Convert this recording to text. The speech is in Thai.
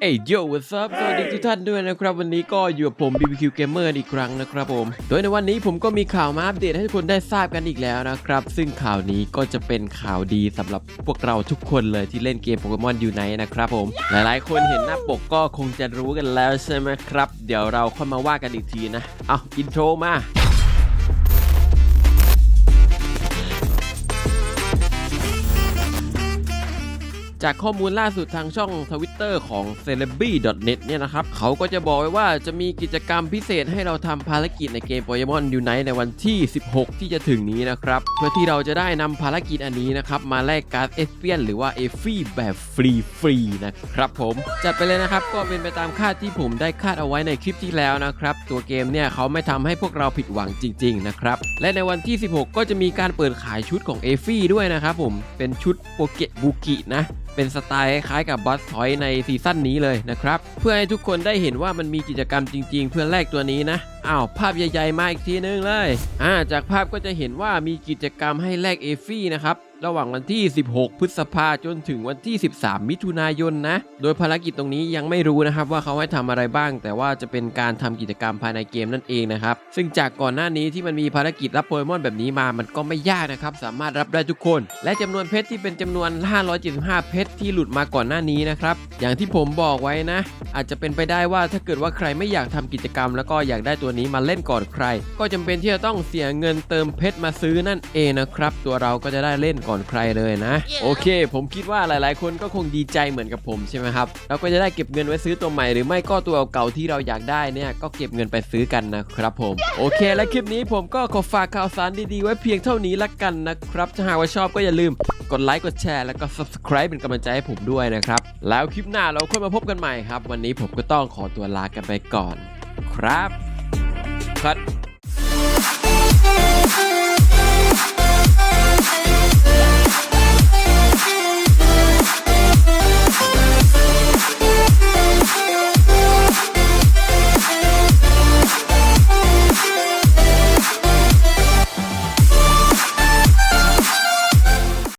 เอ้ยโย what's up สวัสดีทุกท่านด้วยนะครับ วันนี้ก็อยู่กับผม BBQ Gamer อีกครั้งนะครับผม โดยในวันนี้ผมก็มีข่าวมาอัปเดตให้ทุกคนได้ทราบกันอีกแล้วนะครับ ซึ่งข่าวนี้ก็จะเป็นข่าวดีสำหรับพวกเราทุกคนเลยที่เล่นเกมโปเกมอนอยู่ในนะครับผม หลายๆ คนเห็นหน้าปกก็คงจะรู้กันแล้วใช่ไหมครับ เดี๋ยวเราค่อยมาว่ากันอีกทีนะ เอาอินโทรมา จากข้อมูลล่าสุดทางช่องทวิตเตอร์ของ c e l e b r y n e t เนี่ยนะครับ เขาก็จะบอกไว้ว่าจะมีกิจกรรมพิเศษให้เราทำภารกิจในเกม Pokemon Unite ในวันที่ 16 ที่จะถึงนี้นะครับ เพื่อที่เราจะได้นำภารกิจอันนี้นะครับ มาแลกการ์ดเอฟเฟียนหรือว่าเอฟฟี่แบบฟรีๆนะครับผม จัดไปเลยนะครับ ก็เป็นไปตามคาดที่ผมได้คาดเอาไว้ในคลิปที่แล้วนะครับ ตัวเกมเนี่ยเขาไม่ทำให้พวกเราผิดหวังจริง ๆ นะครับ และในวันที่ 16 ก็จะมีการเปิดขายชุดของเอฟฟี่ด้วยนะครับผมเป็นชุดโปเกะบุกินะเป็นสไตล์คล้ายกับบอสทอยในซีซั่นนี้เลยนะครับ เพื่อให้ทุกคนได้เห็นว่ามันมีกิจกรรมจริง ๆ เพื่อแลกตัวนี้นะอ้าวภาพใหญ่ๆมาอีกทีนึงเลยอ่าจากภาพก็จะเห็นว่ามีกิจกรรมให้แลกเอฟฟี่นะครับ ระหว่างวันที่ 16 พฤษภาจนถึงวันที่ 13 มิถุนายนนะ โดยภารกิจตรงนี้ยังไม่รู้นะครับว่าเขาให้ทำอะไรบ้าง แต่ว่าจะเป็นการทำกิจกรรมภายในเกมนั่นเองนะครับ ซึ่งจากก่อนหน้านี้ที่มันมีภารกิจรับโปเกมอนแบบนี้มา มันก็ไม่ยากนะครับ สามารถรับได้ทุกคน และจำนวนเพชรที่เป็นจำนวน 575 เพชรที่หลุดมาก่อนหน้านี้นะครับ อย่างที่ผมบอกไว้นะ อาจจะเป็นไปได้ว่าถ้าเกิดว่าใครไม่อยากทำกิจกรรม แล้วก็อยากได้ตัวนี้มาเล่นก่อนใคร ก็จำเป็นที่จะต้องเสียเงินเติมเพชรมาซื้อนั่นเองนะครับ ตัวเราก็จะได้เล่นก่อนใครเลยนะ โอเค ผมคิดว่าหลาย ๆ คนก็คงดีใจเหมือนกับผมใช่ไหมครับเราก็จะได้เก็บเงินไว้ซื้อตัวใหม่ หรือไม่ก็ตัวเก่าๆที่เราอยากได้เนี่ยก็เก็บเงินไปซื้อกันนะครับผมโอเค และคลิปนี้ผมก็ขอฝากข่าวสารดี ๆ ไว้เพียงเท่านี้ละกันนะครับถ้าหากว่าชอบก็อย่าลืมกดไลค์กดแชร์แล้วก็ subscribe เป็นกำลังใจให้ผมด้วยนะครับแล้วคลิปหน้าเราค่อยมาพบกันใหม่ครับ วันนี้ผมก็ต้องขอตัวลากันไปก่อน ครับคัด